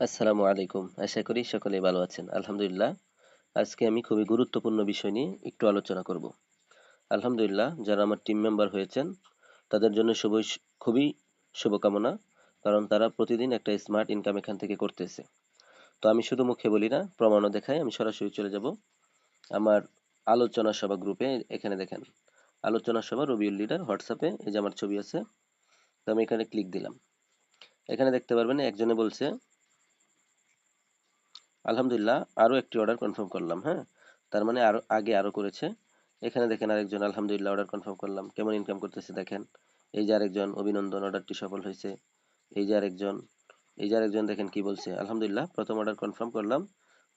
আসসালামু আলাইকুম। আশা করি সকলেই ভালো আছেন। আলহামদুলিল্লাহ, আজকে আমি খুবই গুরুত্বপূর্ণ বিষয় নিয়ে একটু আলোচনা করব। আলহামদুলিল্লাহ, যারা আমার টিম মেম্বার হয়েছেন, তাদের জন্য শুভ খুবই শুভকামনা, কারণ তারা প্রতিদিন একটা স্মার্ট ইনকাম এখান থেকে করতেছে। তো আমি শুধু মুখে বলি না, প্রমাণও দেখাই, আমি সরাসরি চলে যাব আমার আলোচনা সভা গ্রুপে এখানে দেখেন, আলোচনা সভা রবিউল লিডার হোয়াটসঅ্যাপে, এই যে আমার ছবি আছে, তো আমি এখানে ক্লিক দিলাম। এখানে দেখতে পারবেন, একজনে বলছে আলহামদুলিল্লাহ আরও একটি অর্ডার কনফার্ম করলাম হ্যাঁ? তার মানে আরও, আগে আরও করেছে। এখানে দেখেন আরেকজন, আলহামদুলিল্লাহ অর্ডার কনফার্ম করলাম। কেমন ইনকাম করতেছে দেখেন? এই যে আরেকজন, অভিনন্দন অর্ডারটি সফল হয়েছে। এই যে আরেকজন, এই যে আরেকজন, দেখেন কি বলছে? আলহামদুলিল্লাহ, প্রথম অর্ডার কনফার্ম করলাম।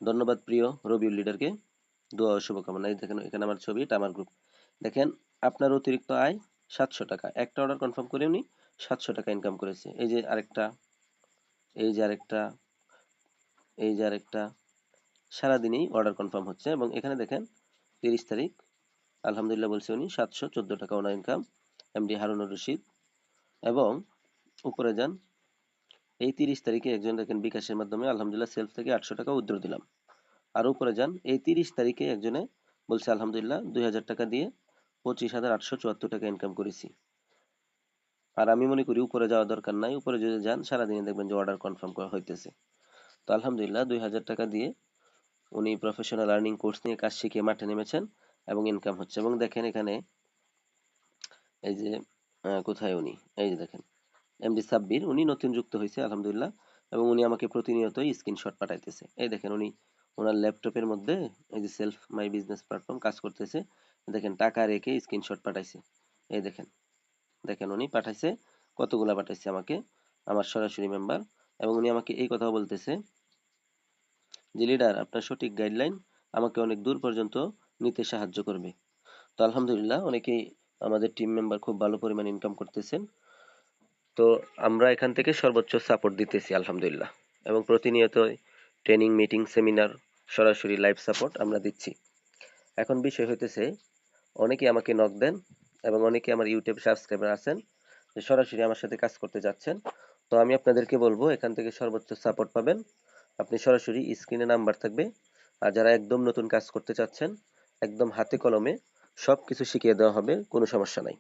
ধন্যবাদ প্রিয় রবিউল লিডারকে। দোয়া শুভকামনা। এই দেখেন, এখানে আমার ছবি, এটা আমার গ্রুপ দেখেন, আপনার অতিরিক্ত আয় সাতশো টাকা। একটা অর্ডার কনফার্ম করে উনি সাতশো টাকা ইনকাম করেছে। এই যে আরেকটা, এই যে আরেকটা এই যে আরেকটা, সারাদিনই অর্ডার কনফার্ম হচ্ছে এবং এখানে দেখেন তিরিশ তারিখ, আলহামদুলিল্লাহ বলছে উনি, সাতশো চোদ্দ টাকা ওনার ইনকাম এমডি হারুনুর রশিদ। এবং উপরে যান, এই তিরিশ তারিখে একজন দেখেন বিকাশের মাধ্যমে আলহামদুলিল্লাহ সেলফ থেকে আটশো টাকা উদ্র দিলাম। আর উপরে যান, এই তিরিশ তারিখে একজনে বলছে আলহামদুলিল্লাহ দুই হাজার টাকা দিয়ে পঁচিশ হাজার আটশো চুয়াত্তর টাকা ইনকাম করেছি। আর আমি মনে করি উপরে যাওয়া দরকার নাই, উপরে যদি যান সারাদিনে দেখবেন যে অর্ডার কনফার্ম করা হইতেছে। তো আলহামদুলিল্লাহ দুই হাজার টাকা দিয়ে উনি প্রফেশনাল আর্নিং কোর্স নিয়ে কাজ শিখিয়ে মাঠে নেমেছেন এবং ইনকাম হচ্ছে। এবং দেখেন এখানে এই যে কোথায় উনি? এই যে দেখেন এমডি সাব্বির, উনি নতুন যুক্ত হয়েছে, আলহামদুলিল্লাহ। এবং উনি আমাকে প্রতিনিয়তই স্ক্রিনশট পাঠাইতেছে। এই দেখেন উনি ওনার ল্যাপটপের মধ্যে এই যে সেলফ মাই বিজনেস প্ল্যাটফর্ম কাজ করতেছে। দেখেন টাকা রেখে স্ক্রিনশট পাঠাইছে। এই দেখেন দেখেন উনি পাঠাইছে, কতগুলা পাঠাইছে আমাকে? আমার সরাসরি মেম্বার এবং উনি আমাকে এই কথাও বলতেছে যে লিডার আপনার সঠিক গাইডলাইন আমাকে অনেক দূর পর্যন্ত নিতে সাহায্য করবে। তো আলহামদুলিল্লাহ অনেকেই আমাদের টিম মেম্বার খুব ভালো পরিমাণ ইনকাম করতেছেন। তো আমরা এখান থেকে সর্বোচ্চ সাপোর্ট দিতেছি, আলহামদুলিল্লাহ। এবং প্রতিনিয়ত ট্রেনিং মিটিং সেমিনার সরাসরি লাইভ সাপোর্ট আমরা দিচ্ছি। এখন বিষয় হইতেছে অনেকে আমাকে নক দেন এবং অনেকে আমার ইউটিউব সাবস্ক্রাইবার আছেন সরাসরি আমার সাথে কাজ করতে যাচ্ছেন। তো আমি আপনাদেরকে বলব, এখান থেকে সর্বোচ্চ সাপোর্ট পাবেন। আপনি সরাসরি স্ক্রিনে নাম্বার থাকবে। আর যারা একদম নতুন কাজ করতে চাচ্ছেন, একদম হাতে কলমে সব কিছু শিখিয়ে দেওয়া হবে, কোনো সমস্যা নাই।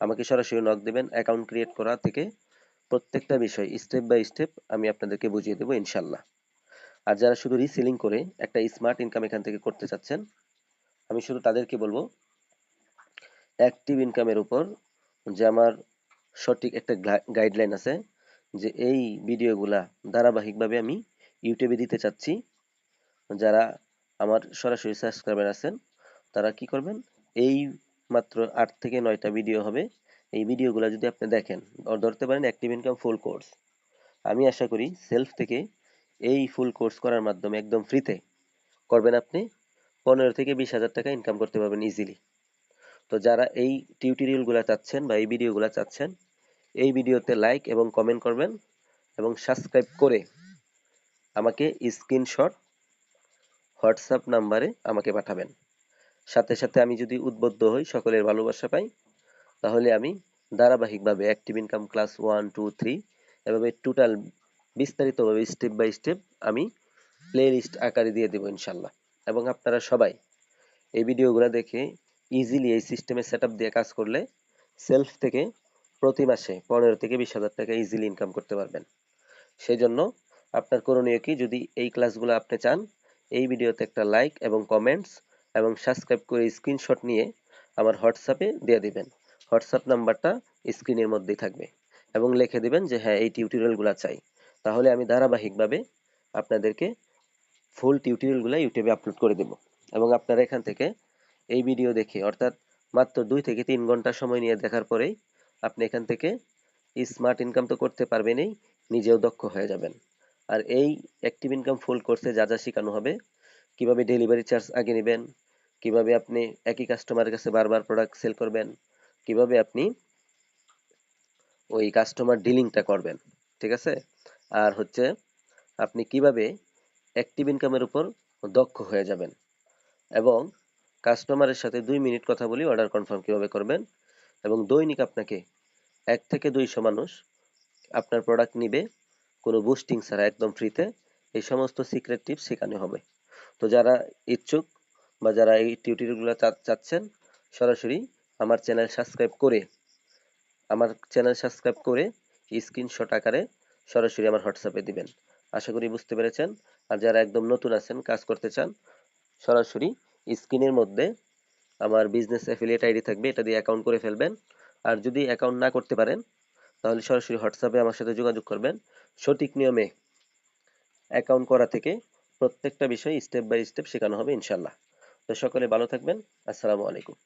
আমাকে সরাসরি নক দেবেন অ্যাকাউন্ট ক্রিয়েট করা থেকে প্রত্যেকটা বিষয় স্টেপ বাই স্টেপ আমি আপনাদেরকে বুঝিয়ে দেবো ইনশাল্লাহ আর যারা শুধু রিসেলিং করে একটা স্মার্ট ইনকাম এখান থেকে করতে চাচ্ছেন, আমি শুধু তাদেরকে বলব অ্যাক্টিভ ইনকামের উপর যে আমার সঠিক একটা গাইডলাইন আছে যে এই ভিডিওগুলা ধারাবাহিকভাবে আমি ইউটিউবে দিতে চাচ্ছি। যারা আমার সরাসরি সাবস্ক্রাইবার আছেন, তারা কি করবেন? এই মাত্র আট থেকে নয়টা ভিডিও হবে। এই ভিডিওগুলো যদি আপনি দেখেন ধরতে পারেন অ্যাক্টিভ ইনকাম ফুল কোর্স আমি আশা করি সেলফ থেকে এই ফুল কোর্স করার মাধ্যমে একদম ফ্রিতে করবেন আপনি। পনেরো থেকে বিশ হাজার টাকা ইনকাম করতে পারবেন ইজিলি তো যারা এই টিউটোরিয়ালগুলো চাচ্ছেন বা এই ভিডিওগুলো চাচ্ছেন এই ভিডিওতে লাইক এবং কমেন্ট করবেন এবং সাবস্ক্রাইব করে আমাকে স্ক্রিনশট হোয়াটসঅ্যাপ নাম্বারে আমাকে পাঠাবেন। সাথে সাথে আমি যদি উদ্বুদ্ধ হই, সকলের ভালোবাসা পাই, তাহলে আমি ধারাবাহিকভাবে active income class one two three এভাবে টোটাল বিস্তারিতভাবে স্টেপ বাই স্টেপ আমি প্লে লিস্ট আকারে দিয়ে দেবো ইনশাল্লাহ এবং আপনারা সবাই এই ভিডিওগুলো দেখে ইজিলি এই সিস্টেমে সেট দিয়ে কাজ করলে সেলফ থেকে প্রতি মাসে পনেরো থেকে বিশ হাজার টাকা ইজিলি ইনকাম করতে পারবেন। সেই জন্য আপনার করণীয় কি? যদি এই ক্লাসগুলো আপনি চান, এই ভিডিওতে একটা লাইক এবং কমেন্টস এবং সাবস্ক্রাইব করে স্ক্রিনশট নিয়ে আমার হোয়াটসঅ্যাপে দিয়ে দিবেন। হোয়াটসঅ্যাপ নাম্বারটা স্ক্রিনের মধ্যেই থাকবে এবং লিখে দিবেন যে হ্যাঁ এই টিউটোরিয়ালগুলো চাই। তাহলে আমি ধারাবাহিকভাবে আপনাদেরকে ফুল টিউটোরিয়ালগুলো ইউটিউবে আপলোড করে দেব এবং আপনারা এখান থেকে এই ভিডিও দেখে, অর্থাৎ মাত্র দুই থেকে তিন ঘণ্টা সময় নিয়ে দেখার পরেই আপনি এখান থেকে স্মার্ট ইনকাম তো করতে পারবেনই, নিজেও দক্ষ হয়ে যাবেন। আর এই অ্যাক্টিভ ইনকাম ফুল কোর্সে যা যা শেখানো হবে, কীভাবে ডেলিভারি চার্জ আগে নেবেন, কীভাবে আপনি একই কাস্টমারের কাছে বারবার প্রোডাক্ট সেল করবেন, কীভাবে আপনি ওই কাস্টমার ডিলিংটা করবেন, ঠিক আছে? আর হচ্ছে আপনি কীভাবে অ্যাক্টিভ ইনকামের উপর দক্ষ হয়ে যাবেন। এবং কাস্টমারের সাথে দুই মিনিট কথা বলি অর্ডার কনফার্ম কীভাবে করবেন এবং দৈনিক আপনাকে এক থেকে দুইশো মানুষ আপনার প্রোডাক্ট নিবে, কোনো বুস্টিং ছাড়া, একদম ফ্রিতে এই সমস্ত সিক্রেট টিপস শেখানো হবে। তো যারা ইচ্ছুক বা যারা এই টিউটোরিয়ালগুলো চাচ্ছেন, সরাসরি আমার চ্যানেল সাবস্ক্রাইব করে, আমার চ্যানেল সাবস্ক্রাইব করে স্ক্রিনশট আকারে সরাসরি আমার হোয়াটসঅ্যাপে দিবেন। আশা করি বুঝতে পেরেছেন। আর যারা একদম নতুন আছেন, কাজ করতে চান, সরাসরি স্ক্রিনের মধ্যে আমার বিজনেস অ্যাফিলিয়েট আইডি থাকবে, এটা দিয়ে অ্যাকাউন্ট করে ফেলবেন। আর যদি অ্যাকাউন্ট না করতে পারেন, তাহলে সরাসরি হোয়াটসঅ্যাপে আমার সাথে যোগাযোগ করবেন। সঠিক নিয়মে অ্যাকাউন্ট করা থেকে প্রত্যেকটা বিষয় স্টেপ বাই স্টেপ শেখানো হবে ইনশাল্লাহ তো সকলে ভালো থাকবেন। আসসালামু আলাইকুম।